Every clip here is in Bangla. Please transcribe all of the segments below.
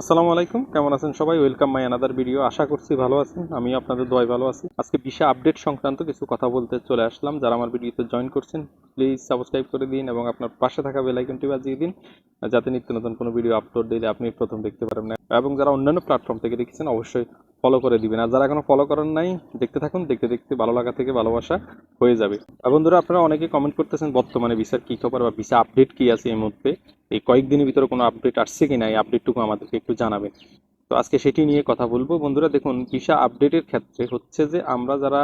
আসসালামু আলাইকুম, কেমন আছেন সবাই? ওয়েলকাম মাই আনাদার ভিডিও আশা করছি ভালো আছেন আমি আপনাদের দয় ভালো আছি। আজকে বিশা আপডেট সংক্রান্ত কিছু কথা বলতে চলে আসলাম। যারা আমার ভিডিওতে জয়েন করছেন প্লিজ সাবস্ক্রাইব করে দিন এবং আপনার পাশে থাকা বেলাইকনটি বাজিয়ে দিন, যাতে নিত্য নতুন কোনো ভিডিও আপলোড দিলে আপনি প্রথম দেখতে পারেন। না এবং যারা অন্যান্য প্ল্যাটফর্ম থেকে দেখেছেন, অবশ্যই ফলো করে দিবেন। আর যারা এখনও ফলো করেন নাই, দেখতে থাকুন, দেখতে দেখতে ভালো লাগা থেকে ভালোবাসা হয়ে যাবে। আর বন্ধুরা, আপনারা অনেকে কমেন্ট করতেছেন, বর্তমানে ভিসার কি খবর বা ভিসা আপডেট কি আছে এই মুহূর্তে? এই কয়েকদিনের ভিতরে কোনো আপডেট আসছে কি না এই আপডেটটুকু আমাদেরকে একটু জানাবেন। তো আজকে সেটি নিয়ে কথা বলব। বন্ধুরা, দেখুন, ভিসা আপডেটের ক্ষেত্রে হচ্ছে যে আমরা যারা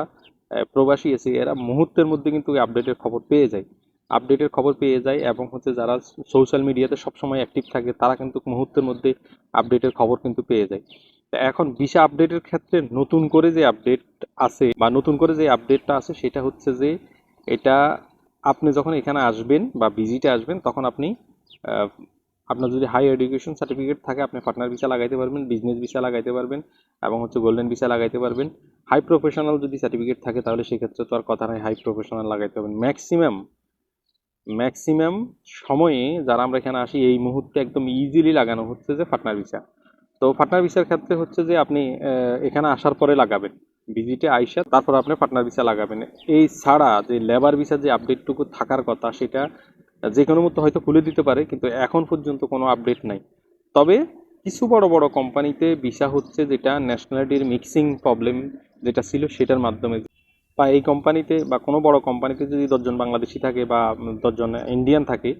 প্রবাসী আছি, এরা মুহূর্তের মধ্যে কিন্তু আপডেটের খবর পেয়ে যায়। আপডেটের খবর পেয়ে যায় এবং হচ্ছে যারা সোশ্যাল মিডিয়াতে সবসময় অ্যাক্টিভ থাকে, তারা কিন্তু মুহূর্তের মধ্যে আপডেটের খবর কিন্তু পেয়ে যায়। এখন ভিসা আপডেটের ক্ষেত্রে নতুন করে যে আপডেট আছে বা নতুন করে যে আপডেটটা আছে সেটা হচ্ছে যে এটা আপনি যখন এখানে আসবেন বা ভিজিটে আসবেন, তখন আপনি আপনার যদি হাই এডুকেশন সার্টিফিকেট থাকে, আপনি পার্টনার ভিসা লাগাইতে পারবেন বিজনেস ভিসা লাগাইতে পারবেন এবং হচ্ছে গোল্ডেন ভিসা লাগাইতে পারবেন। হাই প্রফেশনাল যদি সার্টিফিকেট থাকে, তাহলে সেক্ষেত্রে তো আর কথা নাই হাই প্রফেশনাল লাগাইতে পারবেন। ম্যাক্সিমাম ম্যাক্সিমাম সময়ে যারা আমরা এখানে আসি, এই মুহূর্তে একদম ইজিলি লাগানো হচ্ছে যে পার্টনার ভিসা তো পার্টনার ভিসার ক্ষেত্রে হচ্ছে যে আপনি এখানে আসার পরে লাগাবেন। ভিজিটে আইসা তারপর আপনি পার্টনার ভিসা লাগাবেন। এই ছাড়া যে লেবার ভিসা যে আপডেটটুকু থাকার কথা, সেটা যে কোনো মতো হয়তো খুলে দিতে পারে, কিন্তু এখন পর্যন্ত কোনো আপডেট নাই। তবে কিছু বড় বড় কোম্পানিতে ভিসা হচ্ছে যেটা ন্যাশনালিটির মিক্সিং প্রবলেম যেটা ছিল, সেটার মাধ্যমে। বা এই কোম্পানিতে বা কোনো বড় কোম্পানিতে যদি দশজন বাংলাদেশি থাকে বা দশজন ইন্ডিয়ান থাকে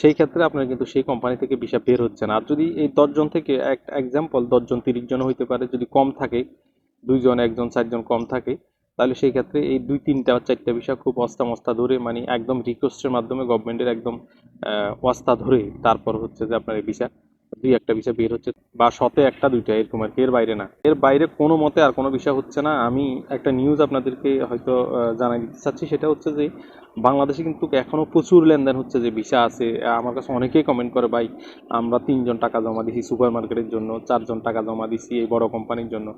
সেই ক্ষেত্রে আপনার কিন্তু সেই কোম্পানি থেকে ভিসা বের হচ্ছে না। আর যদি এই দশজন থেকে এক এক্সাম্পল দশজন তিরিশ জন হইতে পারে, যদি কম থাকে দুইজন একজন চারজন কম থাকে, তাহলে সেই ক্ষেত্রে এই দুই, তিনটা চারটা বিষয় খুব অস্তা মস্তা ধরে মানে একদম রিকোয়েস্টের মাধ্যমে গভর্নমেন্টের একদম অস্তা ধরে তারপর হচ্ছে যে আপনার এই ভিসা দুই একটা বিষয় বের হচ্ছে, বা শতে একটা দুইটা, এরকম আর কি, এর বাইরে না। এর বাইরে কোনো মতে আর কোনো বিষয় হচ্ছে না। আমি একটা নিউজ আপনাদেরকে হয়তো জানাই দিতে চাচ্ছি, সেটা হচ্ছে যে, বাংলাদেশে কিন্তু এখনও প্রচুর লেনদেন হচ্ছে, যে ভিসা আছে। আমার কাছে অনেকেই কমেন্ট করে, ভাই, আমরা তিনজন টাকা জমা দিছি সুপার মার্কেটের জন্য, চারজন টাকা জমা দিছি এই বড় কোম্পানির জন্য।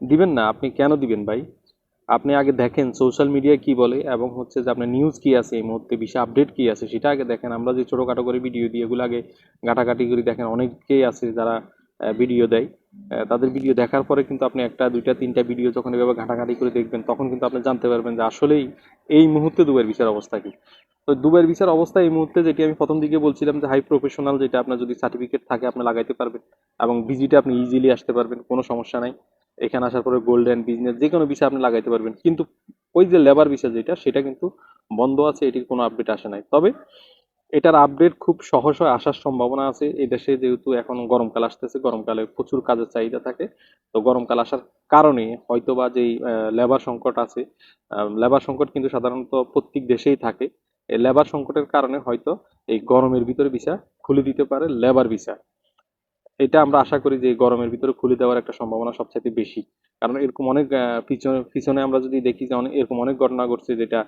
দিবেন না, আপনি কেন দিবেন ভাই? আপনি আগে দেখেন সোশ্যাল মিডিয়া কি বলে এবং হচ্ছে যে আপনার নিউজ কি আছে, এই মুহূর্তে বিষয় আপডেট কি আছে, সেটা আগে দেখেন। আমরা যে ছোটোখাটো করে ভিডিও দিই এগুলো আগে ঘাটাঘাটি করে দেখেন। অনেকেই আছে যারা ভিডিও দেয়। তাদের ভিডিও দেখার পরে কিন্তু আপনি একটা, দুইটা, তিনটা ভিডিও যখন এভাবে ঘাটাঘাটি করে দেখবেন, তখন কিন্তু আপনি জানতে পারবেন যে আসলেই এই মুহূর্তে দুবাইয়ের বিচার অবস্থা কি। তো দুবাইয়ের বিচার অবস্থা এই মুহূর্তে যেটি আমি প্রথম দিকে বলছিলাম যে হাই প্রফেশনাল যেটা আপনার যদি সার্টিফিকেট থাকে, আপনি লাগাইতে পারবেন এবং ভিজিটে আপনি ইজিলি আসতে পারবেন, কোনো সমস্যা নাই। এখানে আসার পরে গোল্ডেন বিজনেস যে কোনো বিষয় আপনি লাগাইতে পারবেন। কিন্তু ওই যে লেবার বিষয় যেটা, সেটা কিন্তু বন্ধ আছে, এটির কোনো আপডেট আসে নাই। তবে এটার আপডেট খুব সহজ হয়, আসার সম্ভাবনা আছে। এই দেশে যেহেতু এখন গরমকাল আসতেছে, গরমকালে প্রচুর কাজের চাহিদা থাকে। তো গরমকাল আসার কারণে হয়তোবা যেই লেবার সংকট আছে লেবার সংকট কিন্তু সাধারণত প্রত্যেক দেশেই থাকে। এই লেবার সংকটের কারণে হয়তো এই গরমের ভিতরে ভিসা খুলে দিতে পারে লেবার ভিসা। এটা আমরা আশা করি যে গরমের ভিতরে খুলে দেওয়ার একটা সম্ভাবনা সবচাইতে বেশি। কারণ এরকম অনেক পিছনে পিছনে আমরা যদি দেখি যে অনেক এরকম অনেক ঘটনা ঘটছে যেটা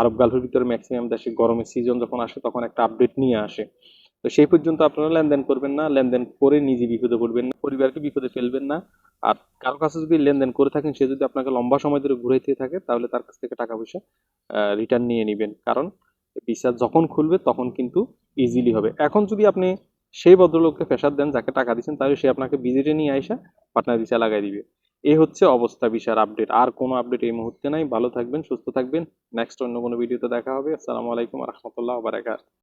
আরব গালফের ভিতরে ম্যাক্সিমাম দেশে গরমের সিজন যখন আসে তখন একটা আপডেট নিয়ে আসে। তো সেই পর্যন্ত আপনারা লেনদেন করবেন না, লেনদেন করে নিজে বিপদে পড়বেন না, পরিবারকে বিপদে ফেলবেন না। আর কারও কাছে যদি লেনদেন করে থাকেন, সে যদি আপনাকে লম্বা সময় ধরে ঘুরে ঘুরাইতে থাকে, তাহলে তার কাছ থেকে টাকা পয়সা রিটার্ন নিয়ে নেবেন। কারণ ভিসা যখন খুলবে তখন কিন্তু ইজিলি হবে। এখন যদি আপনি সেই ভদ্রলোককে প্রেশার দেন, যাকে টাকা দিচ্ছেন তাহলে সে আপনাকে ভিজিটে নিয়ে আইসা পাটনার ভিসা লাগাই দিবে। এই হচ্ছে অবস্থা বিষয়ের আপডেট আর কোনো আপডেট এই মুহূর্তে নাই। ভালো থাকবেন, সুস্থ থাকবেন। নেক্সট অন্য কোনো ভিডিওতে দেখা হবে। আসসালামু আলাইকুম রহমতুল্লাহ বারাকাত